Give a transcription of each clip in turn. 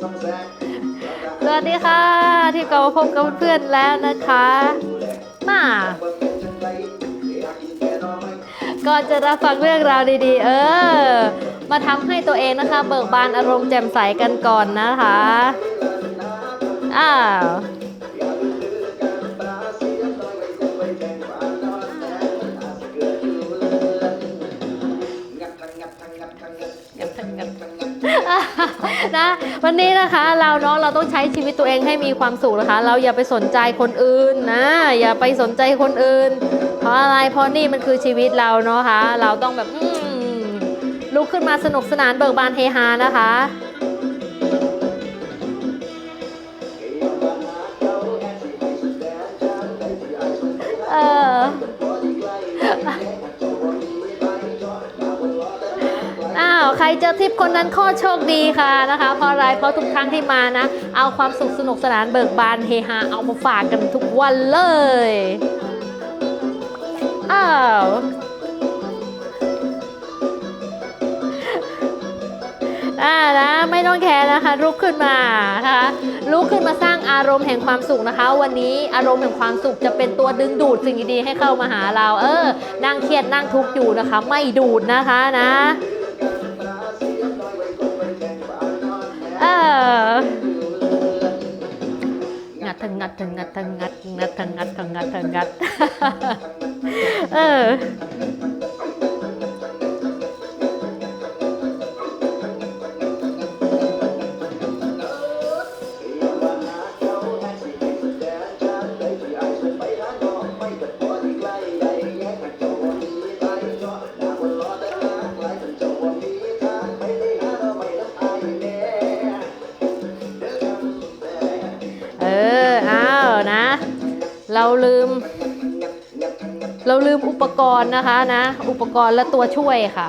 สวัสดีค่ะ ที่กลับมาพบกับเพื่อนๆแล้วนะคะมาก่อนจะรับฟังเรื่องราวดีๆ เออ มาทำให้ตัวเองนะคะ เบิกบานอารมณ์แจ่มใสกันก่อนนะคะ อ้าว นะวันนี้นะคะเราเนาะเราต้องใช้ชีวิตตัวเองให้มีความสุขนะคะ เราอย่าไปสนใจคนอื่นนะ อย่าไปสนใจคนอื่น เพราะอะไรเพราะนี่มันคือชีวิตเราเนาะคะเราต้องแบบลุกขึ้นมาสนุกสนานเบิกบานเฮฮานะคะ ใครเจอทิปคนนั้นข้อโชคดีค่ะนะคะ เพราะอะไรเพราะทุกครั้งที่มานะ เอาความสุขสนุกสนานเบิกบานเฮฮาเอามาฝากกันทุกวันเลยอ้าวอ่านะไม่ต้องแคร์นะคะลุกขึ้นมานะคะลุกขึ้นมาสร้างอารมณ์แห่งความสุขนะคะ วันนี้อารมณ์แห่งความสุขจะเป็นตัวดึงดูดสิ่งดีๆให้เข้ามาหาเรา เออนั่งเครียดนั่งทุกข์อยู่นะคะ ไม่ดูดนะคะนะ เอองัดทั้งงัดทั้งงัดทั้งงัดงัดทั้งงัดทั้งงัดทั้งงัดเออเอ เราลืม เราลืมอุปกรณ์นะคะนะ อุปกรณ์และตัวช่วยค่ะ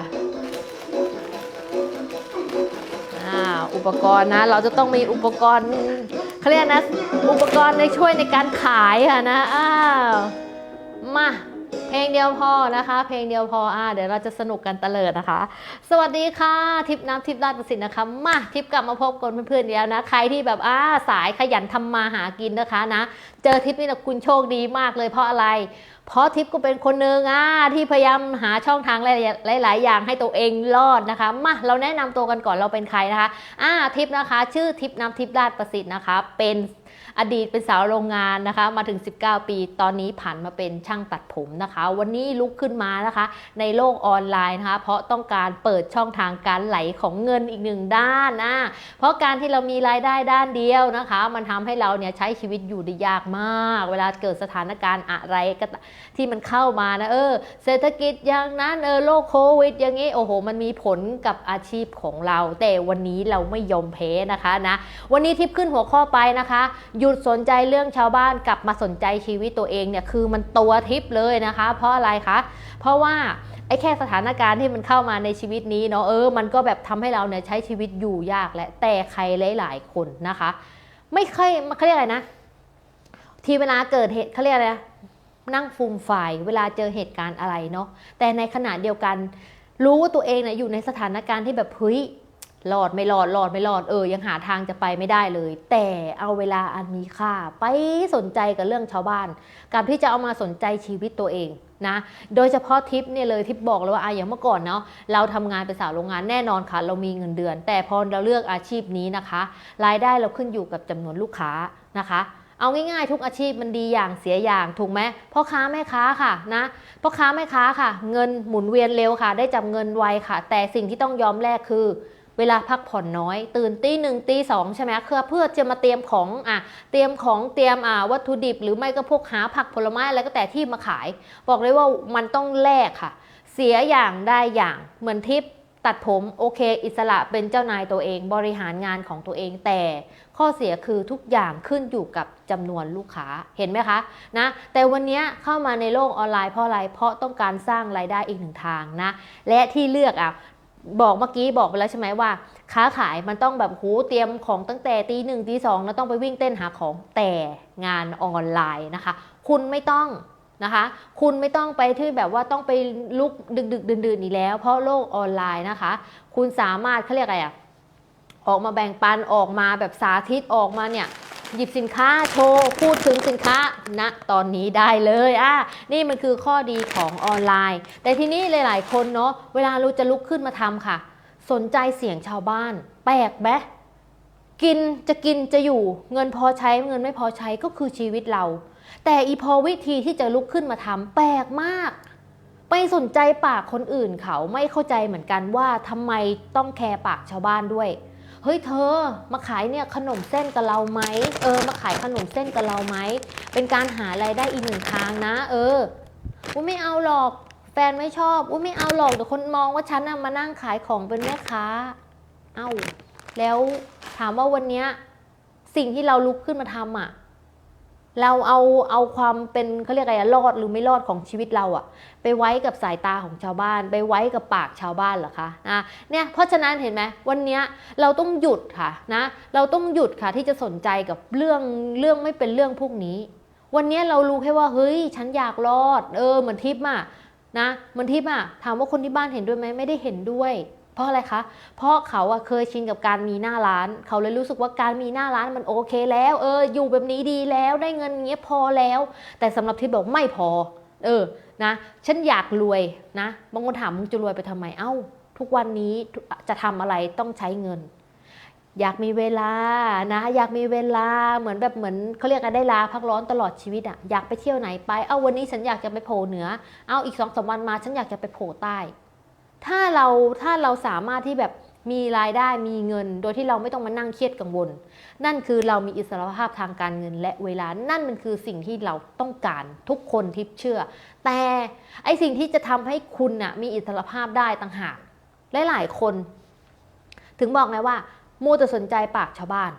อ่าอุปกรณ์นะ เราจะต้องมีอุปกรณ์เขาเรียกนะ อุปกรณ์ในช่วยในการขายค่ะนะ อ้าว มา เพลงเดียวพอนะคะ เพลงเดียวพออ่าเดี๋ยวเราจะสนุกกันตะเลิดนะคะ สวัสดีค่ะ ทิปน้ำทิปราชประสิทธิ์นะคะมาทิปกลับมาพบกับเพื่อนๆอีกแล้วนะ ใครที่แบบอ่าสายขยันทำมาหากินนะคะนะ เจอทิปนี่นะคุณโชคดีมากเลยเพราะอะไรเพราะทิปก็เป็นคนหนึ่งอ่าที่พยายามหาช่องทางหลาย ๆ อย่างให้ตัวเองรอดนะคะมาเราแนะนำตัวกันก่อนเราเป็นใครนะคะอ่าทิปนะคะ ชื่อทิปน้ำทิปราชประสิทธิ์นะคะ เป็น อดีตเป็นสาวโรงงานนะคะ มาถึง 19 ปี ตอนนี้ผ่านมาเป็นช่างตัดผมนะคะ วันนี้ลุกขึ้นมานะคะ ในโลกออนไลน์นะคะ เพราะต้องการเปิดช่องทางการไหลของเงินอีกหนึ่งด้านนะ เพราะการที่เรามีรายได้ด้านเดียวนะคะ มันทำให้เราเนี่ยใช้ชีวิตอยู่ได้ยากมาก เวลาเกิดสถานการณ์อะไรก็ที่มันเข้ามานะเออ เศรษฐกิจอย่างนั้นเออโรคโควิด อย่างนี้โอ้โห มันมีผลกับอาชีพของเรา แต่วันนี้เราไม่ยอมแพ้นะคะนะ วันนี้ทิปขึ้นหัวข้อไปนะคะหยุดสนใจเรื่องชาวบ้านกลับมาสนใจชีวิตตัวเองเนี่ยคือมันตัวทิปเลยนะคะ เพราะอะไรคะ เพราะว่าไอ้แค่สถานการณ์ที่มันเข้ามาในชีวิตนี้เนาะเออมันก็แบบทำให้เราเนี่ยใช้ชีวิตอยู่ยากและแต่ใครหลาย ๆ คนนะคะ ไม่เคยเขาเรียกอะไรนะ ทีเวลาเกิดเหตุเขาเรียกอะไรนะนั่งฟูมฝ่ายเวลาเจอเหตุการณ์อะไรเนาะแต่ในขณะเดียวกัน รู้ว่าตัวเองเนี่ยอยู่ในสถานการณ์ที่แบบเฮ้ย หลอดไม่หลอดหลอดไม่หลอดเออ ยังหาทางจะไปไม่ได้เลย แต่เอาเวลาอันมีค่า ไปสนใจกับเรื่องชาวบ้าน กับที่จะเอามาสนใจชีวิตตัวเองนะ โดยเฉพาะทิปเนี่ยเลยทิปบอกเลยว่าอะอย่างเมื่อก่อนเนาะเราทำงานเป็นสาวโรงงานแน่นอนค่ะ เรามีเงินเดือน แต่พอเราเลือกอาชีพนี้นะคะ รายได้เราขึ้นอยู่กับจำนวนลูกค้านะคะเอาง่ายๆทุกอาชีพมันดีอย่างเสียอย่างถูกไหมพ่อค้าแม่ค้าค่ะนะพ่อค้าแม่ค้าค่ะ เงินหมุนเวียนเร็วค่ะ ได้จับเงินไวค่ะ แต่สิ่งที่ต้องยอมแลกคือ เวลาพักผ่อนน้อย ตื่นตีหนึ่งตีสองใช่ไหมเพื่อเพื่อจะมาเตรียมของอะเตรียมของเตรียมอ่าวัตถุดิบ หรือไม่ก็พวกหาผักผลไม้อะไรก็แต่ที่มาขาย บอกเลยว่ามันต้องแลกค่ะ เสียอย่างได้อย่างเหมือนทิปตัดผมโอเค อิสระเป็นเจ้านายตัวเองบริหารงานของตัวเองแต่ข้อเสียคือทุกอย่างขึ้นอยู่กับจำนวนลูกค้าเห็นไหมคะนะแต่วันนี้เข้ามาในโลกออนไลน์เพราะอะไรเพราะต้องการสร้างรายได้อีกหนึ่งทางนะและที่เลือกอะ บอกเมื่อกี้บอกไปแล้วใช่ไหมว่า ค้าขายมันต้องแบบโหเตรียมของตั้งแต่ตีหนึ่งตีสองแล้วต้องไปวิ่งเต้นหาของแต่งานออนไลน์นะคะ คุณไม่ต้องนะคะ คุณไม่ต้องไปที่แบบว่าต้องไปลุกดึกดึกๆดื่นๆอีกแล้ว เพราะโลกออนไลน์นะคะ คุณสามารถเขาเรียกอะไรอะออกมาแบ่งปันออกมาแบบสาธิตออกมาเนี่ย หยิบสินค้าโชว์ พูดถึงสินค้าณตอนนี้ได้เลยอะนี่มันคือข้อดีของออนไลน์ แต่ทีนี้หลาย ๆ คนเนาะเวลาเราจะลุกขึ้นมาทำค่ะ สนใจเสียงชาวบ้าน แปลกไหมกินจะกินจะอยู่เงินพอใช้เงินไม่พอใช้ก็คือชีวิตเรา แต่อีพอวิธีที่จะลุกขึ้นมาทำแปลกมากไปสนใจปากคนอื่นเขาไม่เข้าใจเหมือนกันว่าทำไมต้องแคร์ปากชาวบ้านด้วย เฮ้ยเธอมาขายเนี่ยขนมเส้นกับเราไหมเออ มาขายขนมเส้นกับเราไหมเป็นการหารายได้อีกหนึ่งทางนะ เอออุ้ยไม่เอาหรอกแฟนไม่ชอบอุ้ยไม่เอาหรอกเดี๋ยวคนมองว่าฉันน่ะมานั่งขายของเป็นแม่ค้า เอ้า แล้วถามว่าวันเนี้ยสิ่งที่เราลุกขึ้นมาทำอะ เราเอาเอาความเป็นเขาเรียกอะไรรอดหรือไม่รอดของชีวิตเราอะไปไว้กับสายตาของชาวบ้าน ไปไว้กับปากชาวบ้านเหรอคะนะเนี่ยเพราะฉะนั้นเห็นไหมวันนี้เราต้องหยุดค่ะนะเราต้องหยุดค่ะที่จะสนใจกับเรื่องเรื่องไม่เป็นเรื่องพวกนี้ วันนี้เรารู้แค่ว่าเฮ้ยฉันอยากรอด เออเหมือนทิพย์อะนะเหมือนทิพย์อะถามว่าคนที่บ้านเห็นด้วยไหมไม่ได้เห็นด้วย ราะอะไรคะ เพราะเขาอะเคยชินกับการมีหน้าร้าน เขาเลยรู้สึกว่าการมีหน้าร้านมันโอเคแล้วเอออยู่แบบนี้ดีแล้วได้เงินเงี้ยพอแล้ว แต่สำหรับทิพย์บอกไม่พอ เออนะฉันอยากรวยนะบางคนถามมึงจะรวยไปทำไมเอ้า ทุกวันนี้จะทำอะไรต้องใช้เงิน อยากมีเวลานะ อยากมีเวลาเหมือนแบบเหมือนเขาเรียกกันได้ลาพักร้อนตลอดชีวิตอะอยากไปเที่ยวไหนไปเอ้าวันนี้ฉันอยากจะไปโผล่เหนือเอาอีกสองสามวันมาฉันอยากจะไปโผล่ใต้ ถ้าเราถ้าเราสามารถที่แบบมีรายได้มีเงิน โดยที่เราไม่ต้องมานั่งเครียดกังวล นั่นคือเรามีอิสรภาพทางการเงินและเวลา นั่นมันคือสิ่งที่เราต้องการทุกคนที่เชื่อ แต่ไอสิ่งที่จะทำให้คุณน่ะมีอิสรภาพได้ต่างหากหลายๆคน ถึงบอกไงว่ามัวแต่สนใจปากชาวบ้าน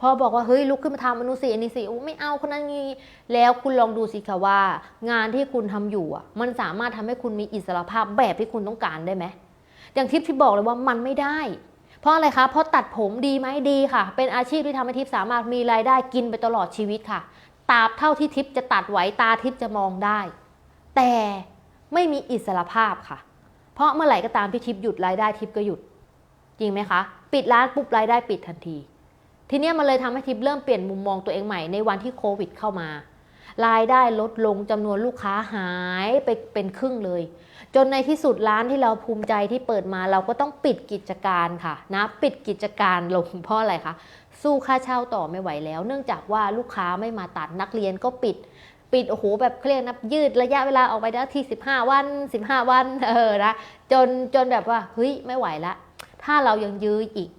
พอบอกว่าเฮ้ยลุกขึ้นมาทำมนุษย์สิอันนี้สิโอไม่เอาคนนั้นนี้แล้วคุณลองดูสิคะว่า งานที่คุณทำอยู่อะ มันสามารถทำให้คุณมีอิสรภาพแบบที่คุณต้องการได้ไหมอย่างทิพย์ที่บอกเลยว่ามันไม่ได้ เพราะอะไรคะเพราะตัดผมดีไหมดีค่ะ เป็นอาชีพที่ทำให้ทิพย์สามารถมีรายได้กินไปตลอดชีวิตค่ะตราบเท่าที่ทิพย์จะตัดไหวตาทิพย์จะมองได้ แต่ไม่มีอิสรภาพค่ะ เพราะเมื่อไหร่ก็ตามที่ทิพย์หยุดรายได้ทิพย์ก็หยุด จริงไหมคะ ปิดร้านปุ๊บรายได้ปิดทันที ทีเนี้ยมันเลยทำให้ทิพย์เริ่มเปลี่ยนมุมมองตัวเองใหม่ในวันที่โควิดเข้ามารายได้ลดลงจำนวนลูกค้าหายไปเป็นครึ่งเลย จนในที่สุดร้านที่เราภูมิใจที่เปิดมาเราก็ต้องปิดกิจการค่ะนะปิดกิจการลงเพราะอะไรคะสู้ค่าเช่าต่อไม่ไหวแล้ว เนื่องจากว่าลูกค้าไม่มาตัดนักเรียนก็ปิด ปิดโอ้โหแบบเครียกนับยืดระยะเวลาออกไปได้ที่ 15 วัน 15 วันเออนะจนจนแบบว่าเฮ้ยไม่ไหวละถ้าเรายังยื้ออีก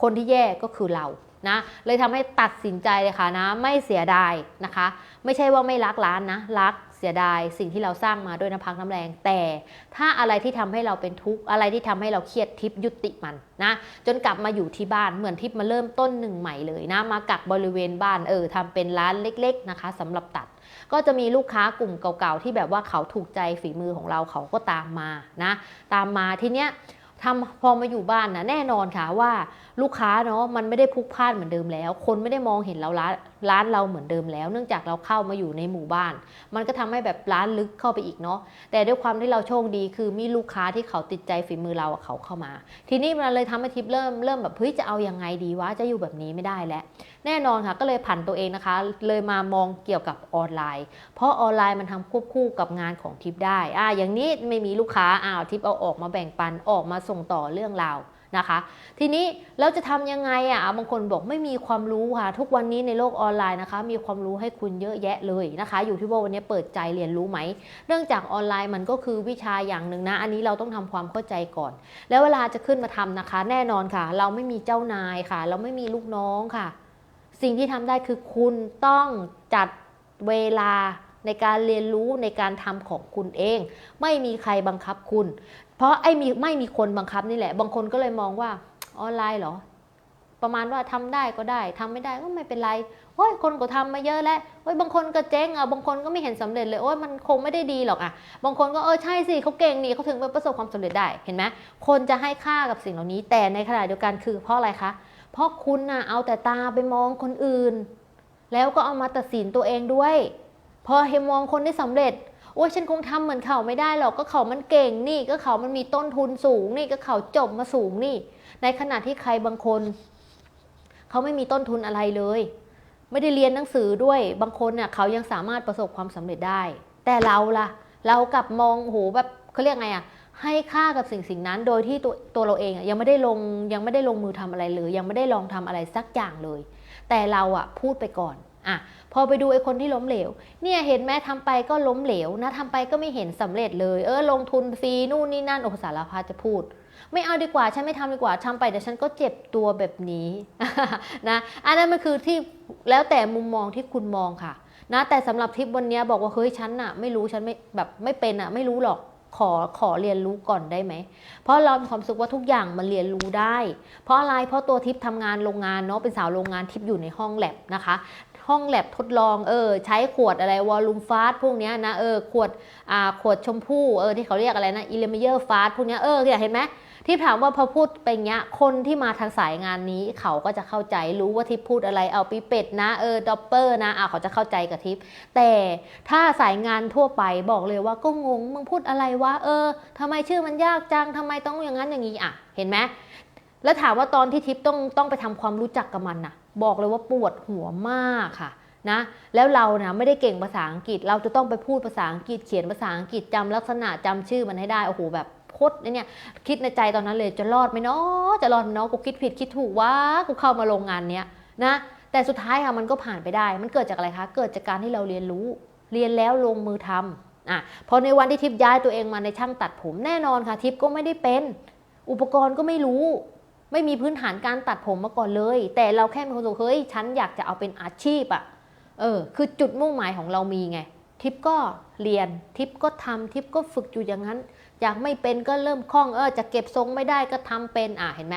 คนที่แย่ก็คือเรา นะเลยทำให้ตัดสินใจเลยค่ะนะ ไม่เสียดายนะคะ ไม่ใช่ว่าไม่รักร้านนะรักเสียดายสิ่งที่เราสร้างมาด้วยน้ำพักน้ำแรง แต่ถ้าอะไรที่ทำให้เราเป็นทุกข์อะไรที่ทำให้เราเครียดทิปยุติมันนะจนกลับมาอยู่ที่บ้านเหมือนทิปมาเริ่มต้นหนึ่งใหม่เลยนะมากักบริเวณบ้านเออทำเป็นร้านเล็ก ๆนะคะสำหรับตัด ก็จะมีลูกค้ากลุ่มเก่าๆที่แบบว่าเขาถูกใจฝีมือของเราเขาก็ตามมานะตามมาทีเนี้ย ทำพอมาอยู่บ้านนะแน่นอนค่ะว่าลูกค้าเนาะมันไม่ได้พลุกพล่านเหมือนเดิมแล้ว คนไม่ได้มองเห็นเราร้านร้านเราเหมือนเดิมแล้ว เนื่องจากเราเข้ามาอยู่ในหมู่บ้าน มันก็ทำให้แบบร้านลึกเข้าไปอีกเนาะแต่ด้วยความที่เราโชคดีคือมีลูกค้าที่เขาติดใจฝีมือเราเขาเข้ามา ทีนี้มันเลยทำให้ทิปเริ่มเริ่มแบบเฮ้ยจะเอายังไงดีวะจะอยู่แบบนี้ไม่ได้แล้ว แน่นอนค่ะก็เลยผันตัวเองนะคะ เลยมามองเกี่ยวกับออนไลน์ เพราะออนไลน์มันทำควบคู่กับงานของทิปได้อ่าอย่างนี้ไม่มีลูกค้าอ้าวทิปเอาออกมาแบ่งปันออกมาส่งต่อเรื่องราวนะคะ ทีนี้เราจะทำยังไงอะบางคนบอกไม่มีความรู้ค่ะ ทุกวันนี้ในโลกออนไลน์นะคะ มีความรู้ให้คุณเยอะแยะเลยนะคะ อยู่ที่ว่าวันนี้เปิดใจเรียนรู้ไหม เนื่องจากออนไลน์มันก็คือวิชาอย่างหนึ่งนะ อันนี้เราต้องทำความเข้าใจก่อน แล้วเวลาจะขึ้นมาทำนะคะ แน่นอนค่ะ เราไม่มีเจ้านายค่ะ เราไม่มีลูกน้องค่ะ สิ่งที่ทำได้คือคุณต้องจัดเวลาในการเรียนรู้ในการทำของคุณเอง ไม่มีใครบังคับคุณ เพราะไอ้มีไม่มีคนบังคับนี่แหละ บางคนก็เลยมองว่าออนไลน์เหรอ ประมาณว่าทำได้ก็ได้ ทำไม่ได้ก็ไม่เป็นไรโอ้ยคนก็ทำมาเยอะแล้วโอ้ยบางคนก็เจ๊งอะบางคนก็ไม่เห็นสำเร็จเลยโอ้ยมันคงไม่ได้ดีหรอกอะ บางคนก็เออใช่สิเขาเก่งนี่เขาถึงปประสบความสำเร็จได้เห็นไหมคนจะให้ค่ากับสิ่งเหล่านี้ แต่ในขณะเดียวกันคือเพราะอะไรคะเเพราะคุณน่ะเอาแต่ตาไปมองคนอื่น แล้วก็เอามาตัดสินตัวเองด้วย พอเห็นมองคนที่สำเร็จโอ้ยฉันคงทำเหมือนเขาไม่ได้หรอกก็เขามันเก่งนี่ก็เขามันมีต้นทุนสูงนี่ก็เขาจบมาสูงนี่ ในขณะที่ใครบางคน เขาไม่มีต้นทุนอะไรเลย ไม่ได้เรียนหนังสือด้วย บางคนเนี่ยเขายังสามารถประสบความสำเร็จได้ แต่เราล่ะ เรากลับมองโหแบบเขาเรียกไงอะ ให้ค่ากับสิ่งสิ่งนั้น โดยที่ตัวตัวเราเองอะยังไม่ได้ลงยังไม่ได้ลงมือทำอะไรเลยยังไม่ได้ลองทำอะไรสักอย่างเลย แต่เราอะพูดไปก่อนอะพอไปดูไอ้คนที่ล้มเหลว เนี่ยเห็นไหมทำไปก็ล้มเหลวนะทำไปก็ไม่เห็นสำเร็จเลย เออลงทุนฟรีนู่นนี่นั่นโอ้สารพัดจะพูด ไม่เอาดีกว่าฉันไม่ทำดีกว่าทำไปแต่ฉันก็เจ็บตัวแบบนี้นะอันนั้นมันคือที่แล้วแต่มุมมองที่คุณมองค่ะนะแต่สำหรับทริปวันนี้บอกว่าเฮ้ยฉันน่ะ ไม่รู้ฉันไม่แบบไม่เป็นอะไม่รู้หรอก ขอขอเรียนรู้ก่อนได้ไหม เพราะเรามีความรู้สึกว่าทุกอย่างมันเรียนรู้ได้ เพราะอะไร เพราะตัวทิพย์ทำงานโรงงานเนาะ เป็นสาวโรงงานทิพย์อยู่ในห้องแลบนะคะ ห้องแลบทดลอง เออ ใช้ขวดอะไรวอลลุมฟาสพวกเนี้ยนะ เออ ขวด อ่า ขวดชมพู่ เออ ที่เขาเรียกอะไรนะ อิเลเมเยอร์ฟาสพวกเนี้ย เออเนี่ยเห็นไหม ที่ถามว่าพอพูดไปเงี้ย คนที่มาทางสายงานนี้ เขาก็จะเข้าใจรู้ว่าทิปพูดอะไรเอาปีเป็ดนะเออดอปเปอร์นะอะเขาจะเข้าใจกับทิปแต่ถ้าสายงานทั่วไปบอกเลยว่าก็งงมึงพูดอะไรวะเออทำไมชื่อมันยากจังทำไมต้องอย่างนั้นอย่างนี้อะเห็นไหมแล้วถามว่าตอนที่ทิปต้องต้องไปทำความรู้จักกับมันน่ะบอกเลยว่าปวดหัวมากค่ะนะแล้วเราเนี่ยไม่ได้เก่งภาษาอังกฤษ เราจะต้องไปพูดภาษาอังกฤษเขียนภาษาอังกฤษจำลักษณะจำชื่อมันให้ได้โอ้โหแบบ คตเนี่ยคิดในใจตอนนั้นเลยจะรอดไหมเนาะจะรอดไหมเนาะกูคิดผิดคิดถูกว่ากูเข้ามาโรงงานเนี้ยนะแต่สุดท้ายค่ะมันก็ผ่านไปได้ มันเกิดจากอะไรคะ เกิดจากการที่เราเรียนรู้ เรียนแล้วลงมือทำอะพอในวันที่ทิพย้ายตัวเองมาในช่างตัดผมแน่นอนค่ะ ทิพย์ก็ไม่ได้เป็น อุปกรณ์ก็ไม่รู้ ไม่มีพื้นฐานการตัดผมมาก่อนเลย แต่เราแค่มีความรู้สึกเฮ้ยฉันอยากจะเอาเป็นอาชีพอะเออคือจุดมุ่งหมายของเรามีไง ทิปก็เรียนทิปก็ทำทิปก็ฝึกอยู่อย่างนั้น อยากไม่เป็นก็เริ่มคล่องเออจะเก็บทรงไม่ได้ก็ทำเป็นอะเห็นไหม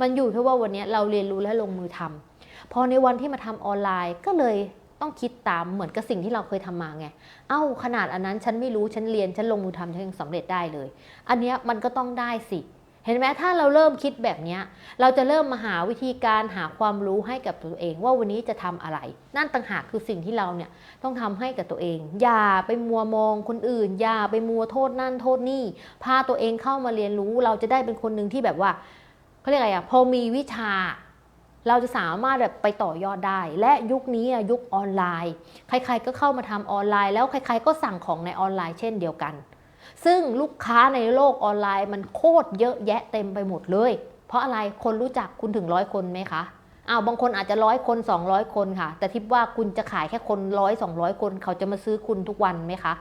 มันอยู่ที่ว่าวันนี้เราเรียนรู้และลงมือทำพอในวันที่มาทำออนไลน์ก็เลยต้องคิดตามเหมือนกับสิ่งที่เราเคยทำมาไง เอ้าขนาดอันนั้นฉันไม่รู้ฉันเรียนฉันลงมือทำฉันยังสำเร็จได้เลย อันเนี้ยมันก็ต้องได้สิ เห็นไหมถ้าเราเริ่มคิดแบบนี้เราจะเริ่มมาหาวิธีการหาความรู้ให้กับตัวเองว่าวันนี้จะทำอะไร นั่นต่างหากคือสิ่งที่เราเนี่ยต้องทำให้กับตัวเอง อย่าไปมัวมองคนอื่น อย่าไปมัวโทษนั่นโทษนี่พาตัวเองเข้ามาเรียนรู้ เราจะได้เป็นคนหนึ่งที่แบบว่าเขาเรียกอะไรอะพอมีวิชาเราจะสามารถแบบไปต่อยอดได้ และยุคนี้อะยุคออนไลน์ ใครๆก็เข้ามาทำออนไลน์ แล้วใครๆก็สั่งของในออนไลน์เช่นเดียวกัน ซึ่งลูกค้าในโลกออนไลน์มันโคตรเยอะแยะเต็มไปหมดเลย เพราะอะไรคนรู้จักคุณถึงร้อยคนไหมคะอ้าวบางคนอาจจะร้อยคน 200 คนค่ะ แต่ทิปว่าคุณจะขายแค่คนร้อยสองร้อยคน เขาจะมาซื้อคุณทุกวันไหมคะ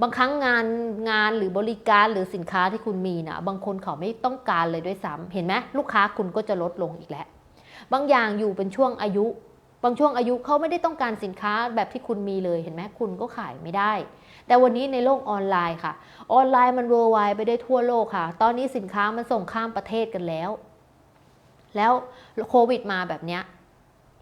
บางครั้งงานงานหรือบริการหรือสินค้าที่คุณมีนะ่ะบางคนเขาไม่ต้องการเลยด้วยซ้ำเห็นไหมลูกค้าคุณก็จะลดลงอีกแล้ว บางอย่างอยู่เป็นช่วงอายุ บางช่วงอายุเขาไม่ได้ต้องการสินค้าแบบที่คุณมีเลยเห็นไหมคุณก็ขายไม่ได้ แต่วันนี้ในโลกออนไลน์ค่ะ ออนไลน์มัน worldwide ไปได้ทั่วโลกค่ะ ตอนนี้สินค้ามันส่งข้ามประเทศกันแล้ว แล้วโควิดมาแบบเนี้ย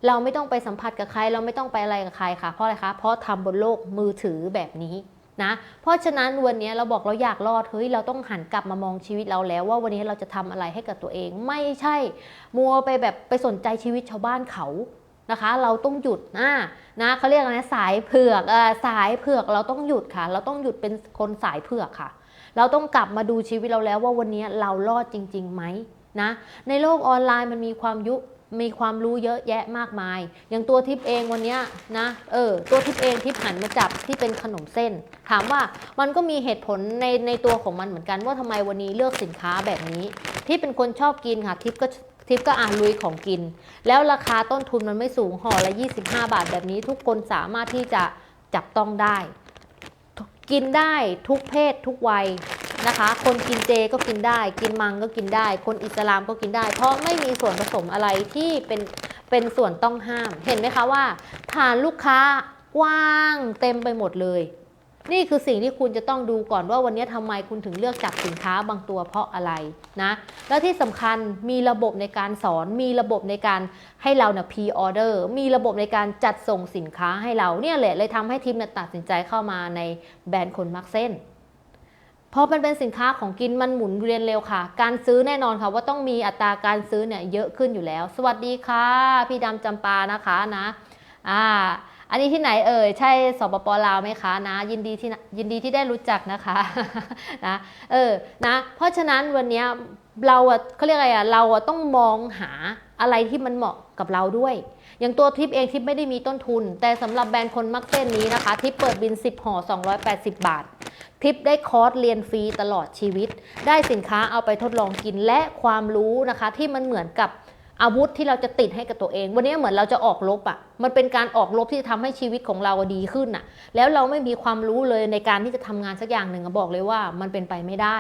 เราไม่ต้องไปสัมผัสกับใคร เราไม่ต้องไปอะไรกับใครค่ะ เพราะอะไรคะ เพราะทำบนโลกมือถือแบบนี้นะ เพราะฉะนั้นวันนี้เราบอกเราอยากรอด เฮ้ย เราต้องหันกลับมามองชีวิตเราแล้ว ว่าวันนี้เราจะทำอะไรให้กับตัวเอง ไม่ใช่ มัวไปแบบไปสนใจชีวิตชาวบ้านเขา นะคะ เราต้องหยุดนะนะเขาเรียกอะไรสายเผือกอสายเผือกเราต้องหยุดค่ะ เราต้องหยุดเป็นคนสายเผือกค่ะ เราต้องกลับมาดูชีวิตเราแล้วว่าวันนี้เรารอดจริงๆไหมนะในโลกออนไลน์มันมีความยุมีความรู้เยอะแยะมากมาย อย่างตัวทิปเองวันนี้นะเออตัวทิปเองทิปหันมาจับที่เป็นขนมเส้น ถามว่ามันก็มีเหตุผลในในตัวของมันเหมือนกันว่าทำไมวันนี้เลือกสินค้าแบบนี้ ที่เป็นคนชอบกินค่ะทิปก็ ทิปก็อ่านลุยของกิน แล้วราคาต้นทุนมันไม่สูงห่อละ 25 บาทแบบนี้ ทุกคนสามารถที่จะจับต้องได้ กินได้ทุกเพศทุกวัยนะคะ คนกินเจก็กินได้ กินมังก็กินได้ คนอิสลามก็กินได้ เพราะไม่มีส่วนผสมอะไรที่เป็นเป็นส่วนต้องห้าม เห็นไหมคะว่าฐานลูกค้ากว้างเต็มไปหมดเลย นี่คือสิ่งที่คุณจะต้องดูก่อนว่าวันนี้ทำไมคุณถึงเลือกจับสินค้าบางตัวเพราะอะไรนะ แล้วที่สำคัญมีระบบในการสอน มีระบบในการให้เราเนี่ยพรีออเดอร์มีระบบในการจัดส่งสินค้าให้เราเนี่ยแหละเลยทำให้ทีมเนี่ยตัดสินใจเข้ามาในแบรนด์คนมักเส้นพอมันเป็นสินค้าของกินมันหมุนเวียนเร็วค่ะ การซื้อแน่นอนค่ะ ว่าต้องมีอัตราการซื้อเนี่ยเยอะขึ้นอยู่แล้ว สวัสดีค่ะ พี่ดำจำปานะคะนะ อ่า อันนี้ที่ไหนเอ่ย ใช่สปปลาวไหมคะนะ ยินดีที่ยินดีที่ได้รู้จักนะคะนะเออนะเพราะฉะนั้นวันนี้เราอะเขาเรียกอะไรอะเราอะต้องมองหาอะไรที่มันเหมาะกับเราด้วย อย่างตัวทริปเองทริปไม่ได้มีต้นทุน แต่สำหรับแบรนด์คนมักเต้นนี้นะคะทริปเปิดบิน 10ห่อ280 บาททริปได้คอร์สเรียนฟรีตลอดชีวิต ได้สินค้าเอาไปทดลองกินและความรู้นะคะ ที่มันเหมือนกับ อาวุธที่เราจะติดให้กับตัวเอง วันนี้เหมือนเราจะออกรบอะ่ะ มันเป็นการออกรบที่จะทำให้ชีวิตของเราดีขึ้นอะ่ะ แล้วเราไม่มีความรู้เลยในการที่จะทำงานสักอย่างหนึ่งบอกเลยว่ามันเป็นไปไม่ได้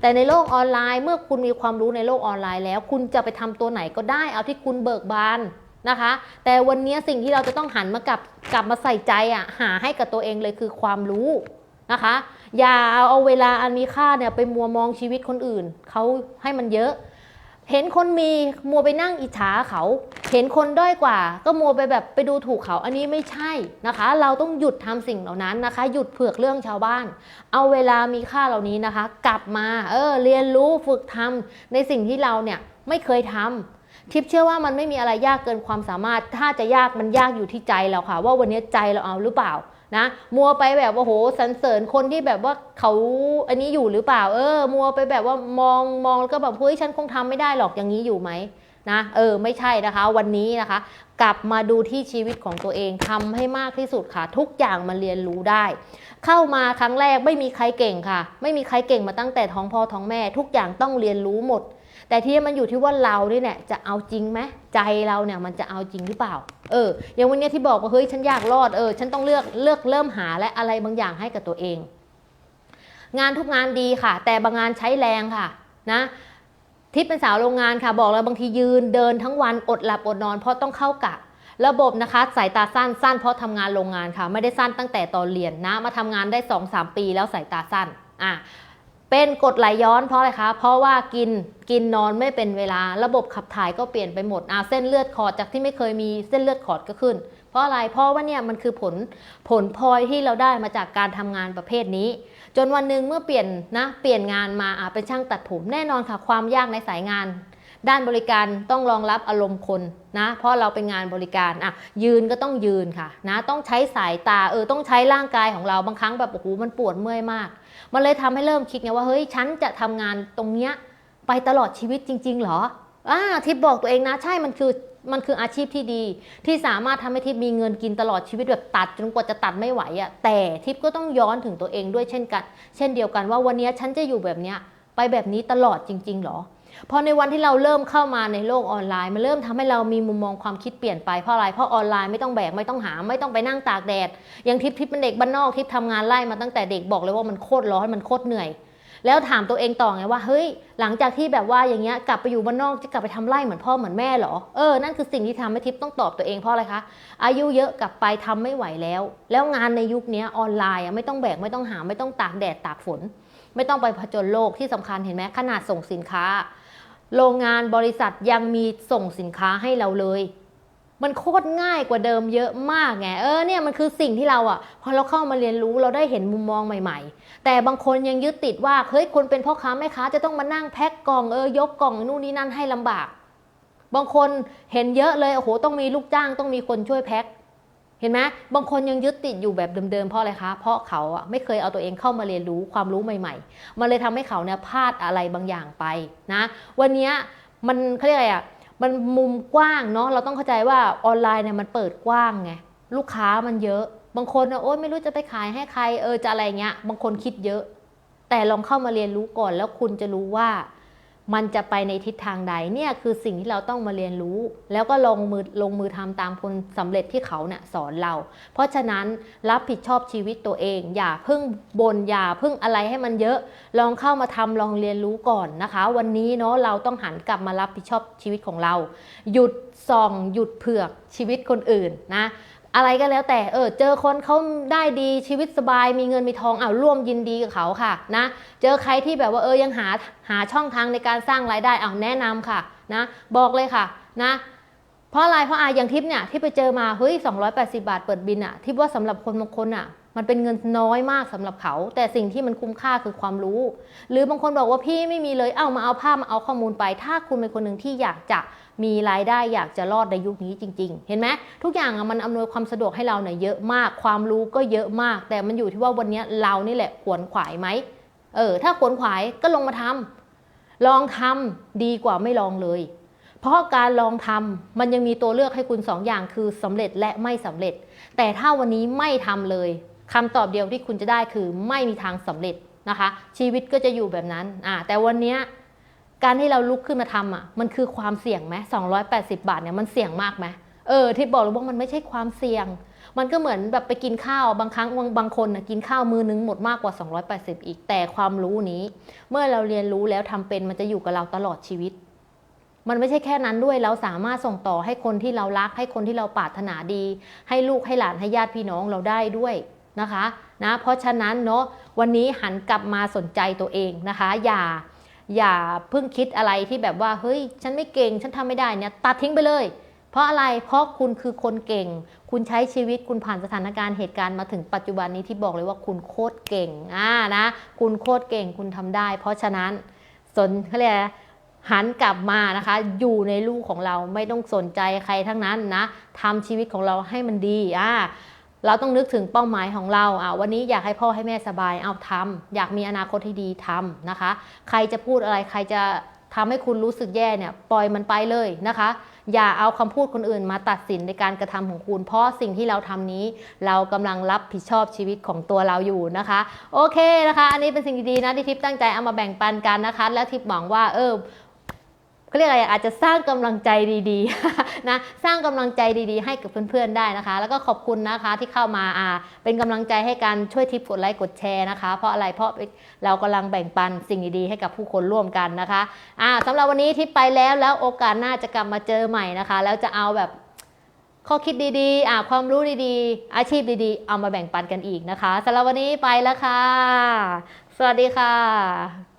แต่ในโลกออนไลน์ เมื่อคุณมีความรู้ในโลกออนไลน์แล้ว คุณจะไปทำตัวไหนก็ได้ เอาที่คุณเบิกบานนะคะ แต่วันนี้สิ่งที่เราจะต้องหันมากลับกลับมาใส่ใจอะ่ะ หาให้กับตัวเองเลยคือความรู้นะคะ อย่าเอาเวลาอันมีค่าเนี่ยไปมัวมองชีวิตคนอื่นเขาให้มันเยอะ เห็นคนมีมัวไปนั่งอิจฉาเขา เห็นคนด้อยกว่า ก็มัวไปแบบไปดูถูกเขาอันนี้ไม่ใช่นะคะ เราต้องหยุดทำสิ่งเหล่านั้นนะคะ หยุดเผือกเรื่องชาวบ้าน เอาเวลามีค่าเหล่านี้นะคะ กลับมาเออเรียนรู้ฝึกทำในสิ่งที่เราเนี่ยไม่เคยทำทิปเชื่อว่ามันไม่มีอะไรยากเกินความสามารถ ถ้าจะยากมันยากอยู่ที่ใจเราค่ะ ว่าวันนี้ใจเราเอาหรือเปล่า นะมัวไปแบบว่าโหสรรเสริญคนที่แบบว่าเขาอันนี้อยู่หรือเปล่า เออ มัวไปแบบว่ามองมองแล้วก็แบบเฮ้ยฉันคงทำไม่ได้หรอกอย่างนี้อยู่ไหมนะเออไม่ใช่นะคะ วันนี้นะคะ กลับมาดูที่ชีวิตของตัวเองทำให้มากที่สุดค่ะ ทุกอย่างมันเรียนรู้ได้ เข้ามาครั้งแรกไม่มีใครเก่งค่ะ ไม่มีใครเก่งมาตั้งแต่ท้องพ่อท้องแม่ ทุกอย่างต้องเรียนรู้หมด แต่ที่มันอยู่ที่ว่าเราเนี่ยแหละจะเอาจริงไหมใจเราเนี่ยมันจะเอาจริงหรือเปล่า เออ อย่างวันนี้ที่บอกว่าเฮ้ยฉันอยากรอดเออฉันต้องเลือกเลือกเริ่มหาและอะไรบางอย่างให้กับตัวเอง งานทุกงานดีค่ะ แต่บางงานใช้แรงค่ะ นะทิพย์เป็นสาวโรงงานค่ะบอกแล้วบางทียืนเดินทั้งวันอดหลับอดนอนเพราะต้องเข้ากะ ระบบนะคะสายตาสั้นสั้นเพราะทำงานโรงงานค่ะ ไม่ได้สั้นตั้งแต่ตอนเรียนนะ มาทำงานได้2-3ปีแล้วสายตาสั้นอะ เป็นกดไหลย้อนเพราะอะไรคะ เพราะว่ากินกินนอนไม่เป็นเวลาระบบขับถ่ายก็เปลี่ยนไปหมดอะเส้นเลือดขอดจากที่ไม่เคยมีเส้นเลือดขอดก็ขึ้น เพราะอะไรเพราะว่าเนี่ยมันคือผลผลพลอยที่เราได้มาจากการทำงานประเภทนี้ จนวันหนึ่งเมื่อเปลี่ยนนะเปลี่ยนงานมาอะเป็นช่างตัดผมแน่นอนค่ะความยากในสายงาน ด้านบริการต้องรองรับอารมณ์คนนะ เพราะเราเป็นงานบริการอะยืนก็ต้องยืนค่ะนะต้องใช้สายตาเออต้องใช้ร่างกายของเราบางครั้งแบบโอ้โหมันปวดเมื่อยมาก มันเลยทำให้เริ่มคิดไงว่าเฮ้ยฉันจะทำงานตรงเนี้ยไปตลอดชีวิตจริง ๆ หรออ่าทิพย์บอกตัวเองนะ ใช่มันคือมันคืออาชีพที่ดี ที่สามารถทำให้ทิพย์มีเงินกินตลอดชีวิตแบบตัดจนกว่าจะตัดไม่ไหวอะ่ะแต่ทิพย์ก็ต้องย้อนถึงตัวเองด้วยเช่นกัน เช่นเดียวกันว่าวันนี้ฉันจะอยู่แบบเนี้ยไปแบบนี้ตลอดจริง ๆ หรอ พอในวันที่เราเริ่มเข้ามาในโลกออนไลน์ มันเริ่มทำให้เรามีมุมมองความคิดเปลี่ยนไปเพราะอะไร เพราะออนไลน์ไม่ต้องแบกไม่ต้องหาไม่ต้องไปนั่งตากแดดอย่างทิพย์ทิพย์เป็นเด็กบ้านนอกทิพย์ทำงานไล่มาตั้งแต่เด็กบอกเลยว่ามันโคตรร้อนมันโคตรเหนื่อย แล้วถามตัวเองต่อไงว่าเฮ้ย หลังจากที่แบบว่าอย่างเงี้ยกลับไปอยู่บ้านนอกจะกลับไปทำไร่เหมือนพ่อเหมือนแม่เหรอเออนั่นคือสิ่งที่ทำให้ทิพย์ต้องตอบตัวเองเพราะอะไรคะอายุเยอะกลับไปทำไม่ไหวแล้ว แล้วงานในยุคนี้ออนไลน์ไม่ต้องแบกไม่ต้องหาไม่ต้องตากแดดตากฝน ไม่ต้องไปผจญโลกที่สำคัญเห็นไหมขนาดส่งสินค้า โรงงานบริษัทยังมีส่งสินค้าให้เราเลย มันโคตรง่ายกว่าเดิมเยอะมากไงเออเนี่ยมันคือสิ่งที่เราอะพอเราเข้ามาเรียนรู้เราได้เห็นมุมมองใหม่ ๆ แต่บางคนยังยึดติดว่าเฮ้ยคนเป็นพ่อค้าแม่ค้าจะต้องมานั่งแพ็คกล่องเออยกกล่องนู่นนี่นั่นให้ลำบาก บางคนเห็นเยอะเลยโอ้โหต้องมีลูกจ้างต้องมีคนช่วยแพ็ค เห็นไหมบางคนยังยึดติดอยู่แบบเดิมๆเพราะอะไรคะ เพราะเขาอะไม่เคยเอาตัวเองเข้ามาเรียนรู้ความรู้ใหม่ๆ มันเลยทำให้เขาเนี่ยพลาดอะไรบางอย่างไปนะ วันนี้มันเขาเรียกอะไรอะมันมุมกว้างเนาะ เราต้องเข้าใจว่าออนไลน์เนี่ยมันเปิดกว้างไง ลูกค้ามันเยอะ บางคนอะโอ๊ยไม่รู้จะไปขายให้ใคร เออจะอะไรเงี้ย บางคนคิดเยอะ แต่ลองเข้ามาเรียนรู้ก่อนแล้วคุณจะรู้ว่า มันจะไปในทิศทางใดเนี่ยคือสิ่งที่เราต้องมาเรียนรู้ แล้วก็ลงมือลงมือทำตามคนสำเร็จที่เขาเนี่ยสอนเรา เพราะฉะนั้นรับผิดชอบชีวิตตัวเอง อย่าเพิ่งบนอย่าเพิ่งอะไรให้มันเยอะ ลองเข้ามาทำลองเรียนรู้ก่อนนะคะ วันนี้เนาะเราต้องหันกลับมารับผิดชอบชีวิตของเรา หยุดส่อง หยุดเผือกชีวิตคนอื่นนะ อะไรก็แล้วแต่เออเจอคนเขาได้ดีชีวิตสบายมีเงินมีทองเอาร่วมยินดีกับเขาค่ะนะเจอใครที่แบบว่าเออยังหาหาช่องทางในการสร้างรายได้เอาแนะนำค่ะนะบอกเลยค่ะนะเพราะอะไรเพราะอาอย่างทิปเนี่ยที่ไปเจอมาเฮ้ย280 บาทเปิดบินอะทิปว่าสำหรับคนบางคนอะมันเป็นเงินน้อยมากสำหรับเขา แต่สิ่งที่มันคุ้มค่าคือความรู้ หรือบางคนบอกว่าพี่ไม่มีเลยเอามาเอาภาพมาเอาข้อมูลไป ถ้าคุณเป็นคนหนึ่งที่อยากจะ มีรายได้อยากจะรอดในยุคนี้จริง ๆ เห็นไหมทุกอย่างมันอำนวยความสะดวกให้เราเนี่ยเยอะมาก ความรู้ก็เยอะมาก แต่มันอยู่ที่ว่าวันนี้เรานี่แหละขวนขวายไหมเออ ถ้าขวนขวายก็ลงมาทำลองทำดีกว่าไม่ลองเลย เพราะการลองทำมันยังมีตัวเลือกให้คุณสองอย่างคือสำเร็จและไม่สำเร็จ แต่ถ้าวันนี้ไม่ทำเลยคำตอบเดียวที่คุณจะได้คือไม่มีทางสำเร็จนะคะ ชีวิตก็จะอยู่แบบนั้นอ่าแต่วันนี้ การที่เราลุกขึ้นมาทำอะ มันคือความเสี่ยงไหม280บาทเนี่ยมันเสี่ยงมากไหมเออที่บอกเลยว่ามันไม่ใช่ความเสี่ยง มันก็เหมือนแบบไปกินข้าวบางครั้งบางคนนะกินข้าวมือนึงหมดมากกว่า 280 อีกแต่ความรู้นี้ เมื่อเราเรียนรู้แล้วทำเป็นมันจะอยู่กับเราตลอดชีวิต มันไม่ใช่แค่นั้นด้วยเราสามารถส่งต่อให้คนที่เรารัก ให้คนที่เราปรารถนาดี ให้ลูกให้หลานให้ญาติพี่น้องเราได้ด้วยนะคะนะเพราะฉะนั้นเนาะวันนี้หันกลับมาสนใจตัวเองนะคะ อย่า อย่าเพิ่งคิดอะไรที่แบบว่าเฮ้ย ฉันไม่เก่งฉันทำไม่ได้เนี่ยตัดทิ้งไปเลย เพราะอะไรเพราะคุณคือคนเก่ง คุณใช้ชีวิตคุณผ่านสถานการณ์เหตุการณ์มาถึงปัจจุบันนี้ที่บอกเลยว่าคุณโคตรเก่งอ่านะ คุณโคตรเก่งคุณทำได้ เพราะฉะนั้นสนเขาเรียกหันกลับมานะคะ อยู่ในลูกของเราไม่ต้องสนใจใครทั้งนั้นนะทำชีวิตของเราให้มันดีอ่า เราต้องนึกถึงเป้าหมายของเราอ่าวันนี้อยากให้พ่อให้แม่สบายเอาทำอยากมีอนาคตที่ดีทำนะคะ ใครจะพูดอะไรใครจะทำให้คุณรู้สึกแย่เนี่ยปล่อยมันไปเลยนะคะ อย่าเอาคำพูดคนอื่นมาตัดสินในการกระทำของคุณ เพราะสิ่งที่เราทำนี้ เรากำลังรับผิดชอบชีวิตของตัวเราอยู่นะคะ โอเคนะคะ อันนี้เป็นสิ่งดีๆนะที่ทิพย์ตั้งใจเอามาแบ่งปันกันนะคะ แล้วทิพย์หวังว่าเออ เขาเรียกอะไรอาจจะสร้างกำลังใจดีๆนะสร้างกำลังใจดีๆ ให้กับเพื่อนๆได้นะคะ แล้วก็ขอบคุณนะคะที่เข้ามาอ่าเป็นกำลังใจให้กันช่วยทิปกดไลค์กดแชร์นะคะ เพราะอะไรเพราะเรากำลังแบ่งปันสิ่งดีๆให้กับผู้คนร่วมกันนะคะอ่าสำหรับวันนี้ทิปไปแล้วแล้วโอกาสหน้าจะกลับมาเจอใหม่นะคะ แล้วจะเอาแบบข้อคิดดีๆอ่าความรู้ดีๆ อาชีพดีๆ เอามาแบ่งปันกันอีกนะคะสำหรับวันนี้ไปแล้วค่ะ สวัสดีค่ะ